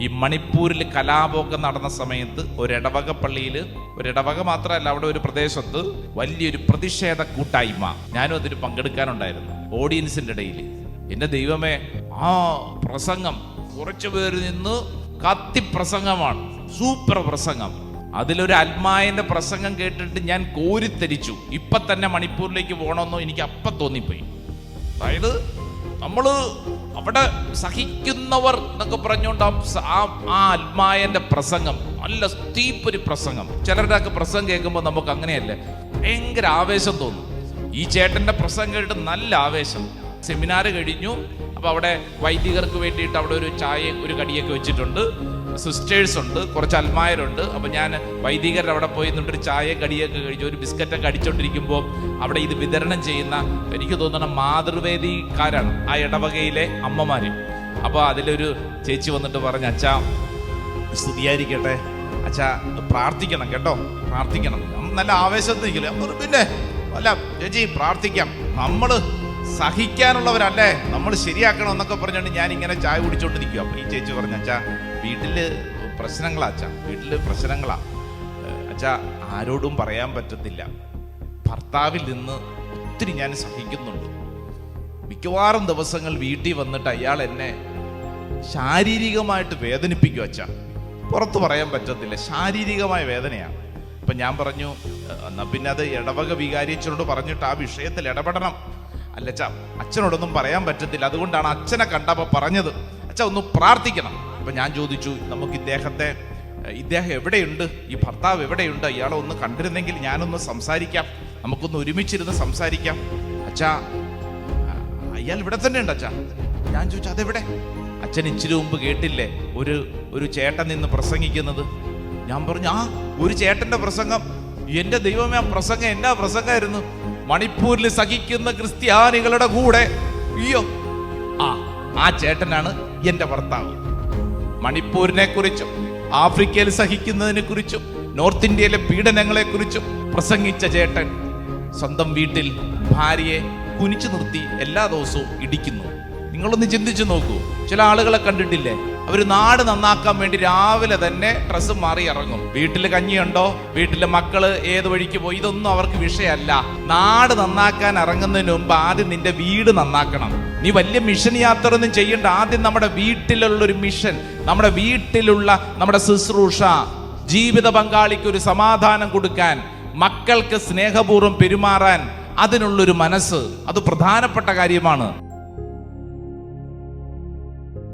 ഈ മണിപ്പൂരിൽ കലാപമൊക്കെ നടന്ന സമയത്ത് ഒരു ഇടവക പള്ളിയിൽ ഒരു ഇടവക മാത്രമല്ല അവിടെ ഒരു പ്രദേശത്ത് വലിയൊരു പ്രതിഷേധ കൂട്ടായ്മ ഞാനും അതിൽ പങ്കെടുക്കാനുണ്ടായിരുന്നു ഓഡിയൻസിന്റെ ഇടയിൽ എന്റെ ദൈവമേ ആ പ്രസംഗം കുറച്ചു പേര് നിന്ന് കത്തി പ്രസംഗമാണ് സൂപ്പർ പ്രസംഗം. അതിലൊരു അൽമായന്റെ പ്രസംഗം കേട്ടിട്ട് ഞാൻ കോരിത്തരിച്ചു. ഇപ്പൊ തന്നെ മണിപ്പൂരിലേക്ക് പോകണമെന്നോ എനിക്ക് അപ്പം തോന്നിപ്പോയി. അതായത് നമ്മൾ അവിടെ സഹിക്കുന്നവർ എന്നൊക്കെ പറഞ്ഞുകൊണ്ട് ആ ആ പ്രസംഗം നല്ല സ്റ്റീപ്പൊരു പ്രസംഗം. ചിലരുടെ ഒക്കെ പ്രസംഗം കേൾക്കുമ്പോൾ നമുക്ക് അങ്ങനെയല്ലേ ഭയങ്കര ആവേശം തോന്നും. ഈ ചേട്ടന്റെ പ്രസംഗം കേട്ട് നല്ല ആവേശം. സെമിനാർ കഴിഞ്ഞു. അപ്പോൾ അവിടെ വൈദികർക്ക് വേണ്ടിയിട്ട് അവിടെ ഒരു ചായയും ഒരു കടിയൊക്കെ വെച്ചിട്ടുണ്ട്. സിസ്റ്റേഴ്സ് ഉണ്ട് കുറച്ച് അൽമായരുണ്ട്. അപ്പോൾ ഞാൻ വൈദികരുടെ അവിടെ പോയി നിന്നിട്ട് ചായ കടിയൊക്കെ കഴിച്ചു ഒരു ബിസ്ക്കറ്റൊക്കെ അടിച്ചുകൊണ്ടിരിക്കുമ്പോൾ അവിടെ ഇത് വിതരണം ചെയ്യുന്ന എനിക്ക് തോന്നുന്ന മാതൃവേദിക്കാരാണ് ആ ഇടവകയിലെ അമ്മമാർ അപ്പോൾ അതിലൊരു ചേച്ചി വന്നിട്ട് പറഞ്ഞു അച്ഛാ സ്തുതിയായിരിക്കട്ടെ. അച്ഛാ പ്രാർത്ഥിക്കണം കേട്ടോ പ്രാർത്ഥിക്കണം. നല്ല ആവേശം പിന്നെ അല്ല ചേച്ചി പ്രാർത്ഥിക്കാം. നമ്മൾ സഹിക്കാനുള്ളവരല്ലേ? നമ്മൾ ശരിയാക്കണം എന്നൊക്കെ പറഞ്ഞുകൊണ്ട് ഞാൻ ഇങ്ങനെ ചായ കുടിച്ചോണ്ടിരിക്കുക അപ്പൊ ഈ ചേച്ചി പറഞ്ഞു അച്ഛാ വീട്ടിൽ പ്രശ്നങ്ങളാ അച്ഛാ. വീട്ടിൽ പ്രശ്നങ്ങളാ. അച്ഛാ ആരോടും പറയാൻ പറ്റത്തില്ല. ഭർത്താവിൽ നിന്ന് ഒത്തിരി ഞാൻ സഹിക്കുന്നുണ്ട്. മിക്കവാറും ദിവസങ്ങൾ വീട്ടിൽ വന്നിട്ട് അയാൾ എന്നെ ശാരീരികമായിട്ട് വേദനിപ്പിക്കും അച്ഛാ. പുറത്തു പറയാൻ പറ്റത്തില്ല. ശാരീരികമായ വേദനയാണ്. അപ്പൊ ഞാൻ പറഞ്ഞു എന്നാൽ എന്നാ പിന്നെ അത് ഇടവക വികാരിച്ചോട് പറഞ്ഞിട്ട് ആ വിഷയത്തിൽ ഇടപെടണം. അല്ല അച്ഛ അച്ഛനോടൊന്നും പറയാൻ പറ്റത്തില്ല. അതുകൊണ്ടാണ് അച്ഛനെ കണ്ടപ്പോൾ പറഞ്ഞത്. അച്ഛ ഒന്ന് പ്രാർത്ഥിക്കണം. അപ്പൊ ഞാൻ ചോദിച്ചു നമുക്ക് ഇദ്ദേഹത്തെ ഇദ്ദേഹം എവിടെയുണ്ട്? ഈ ഭർത്താവ് എവിടെയുണ്ട്? ഇയാളെ ഒന്ന് കണ്ടിരുന്നെങ്കിൽ ഞാനൊന്ന് സംസാരിക്കാം. നമുക്കൊന്ന് ഒരുമിച്ചിരുന്ന് സംസാരിക്കാം. അച്ഛാ അയാൾ ഇവിടെ തന്നെ ഉണ്ട് അച്ഛാ. ഞാൻ ചോദിച്ചു അതെവിടെ? അച്ഛൻ ഇച്ചിരി മുമ്പ് കേട്ടില്ലേ ഒരു ഒരു ചേട്ടൻ നിന്ന് പ്രസംഗിക്കുന്നത്? ഞാൻ പറഞ്ഞു ആ ഒരു ചേട്ടന്റെ പ്രസംഗം. എന്റെ ദൈവമേ ആ പ്രസംഗം എന്നാ പ്രസംഗമായിരുന്നു? മണിപ്പൂരിൽ സഹിക്കുന്ന ക്രിസ്ത്യാനികളുടെ കൂടെ. അയ്യോ. ആ ആ ചേട്ടനാണ് എന്റെ ഭർത്താവ്. മണിപ്പൂരിനെ കുറിച്ചും ആഫ്രിക്കയിൽ സഹിക്കുന്നതിനെ കുറിച്ചും നോർത്ത് ഇന്ത്യയിലെ പീഡനങ്ങളെ കുറിച്ചും പ്രസംഗിച്ച ചേട്ടൻ സ്വന്തം വീട്ടിൽ ഭാര്യയെ കുനിച്ചു നിർത്തി എല്ലാ ദിവസവും ഇടിക്കുന്നു. നിങ്ങളൊന്ന് ചിന്തിച്ചു നോക്കൂ. ചില ആളുകളെ കണ്ടിട്ടില്ലേ? അവർ നാട് നന്നാക്കാൻ വേണ്ടി രാവിലെ തന്നെ ഡ്രസ്സ് മാറി ഇറങ്ങും. വീട്ടിൽ കഞ്ഞിയുണ്ടോ? വീട്ടിലെ മക്കൾ ഏത് വഴിക്ക് പോയി? ഇതൊന്നും അവർക്ക് വിഷയമല്ല. നാട് നന്നാക്കാൻ ഇറങ്ങുന്നതിന് മുമ്പ് ആദ്യം നിന്റെ വീട് നന്നാക്കണം. നീ വലിയ മിഷൻ യാത്ര ഒന്നും ചെയ്യേണ്ട. ആദ്യം നമ്മുടെ വീട്ടിലുള്ള ഒരു മിഷൻ നമ്മുടെ വീട്ടിലുള്ള നമ്മുടെ ശുശ്രൂഷ ജീവിത പങ്കാളിക്ക് ഒരു സമാധാനം കൊടുക്കാൻ മക്കൾക്ക് സ്നേഹപൂർവം പെരുമാറാൻ അതിനുള്ളൊരു മനസ്സ്. അത് പ്രധാനപ്പെട്ട കാര്യമാണ്.